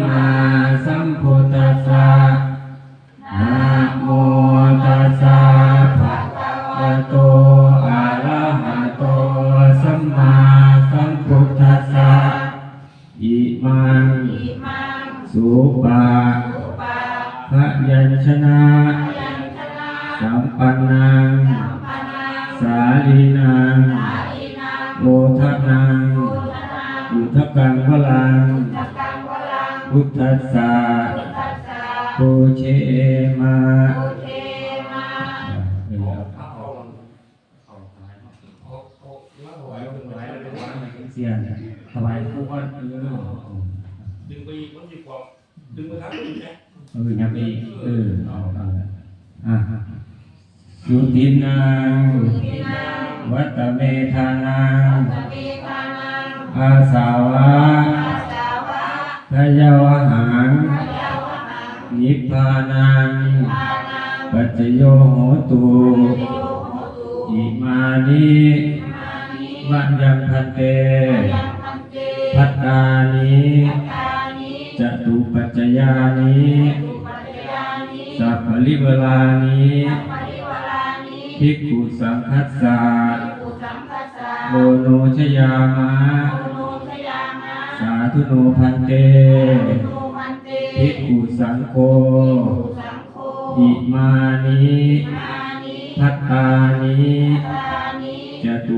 มาสัมพุทธัสสะนะโมตัสสะภะคะวะโตอะระหะโตสมาสัมพุทธัสะอิมังสุปะพะยัญชนะสัมปันังสาลีนังโลทนา พุทธัสสะพุเชมาเสียนถวายผู้ก็เออดึงไปอีกมันดีกว่าดึงไปทั้งดึงนะเออยับไปเออเอาอ่าสุตินังวัตเมธานังสเมธานังอาสาวะอาสาวะ พยาวหังพยาวหังนิพพานังพานังปัจจโยโหตุโยโหตุอิมานิมานิวันยังพันเตยังพันเตพัตตานิตานิจตุปัจจยานิตุปัจจยานิสัพพลิเวลานิสัมปริวารานิภิกขุสังคัสสะปุสัมปัสสะโอโนชยามะ สาธุโนพันเตโนมันเตภิกขุสังโฆปุสังโฆอิมานิมานิพัตตานิตานิจตุ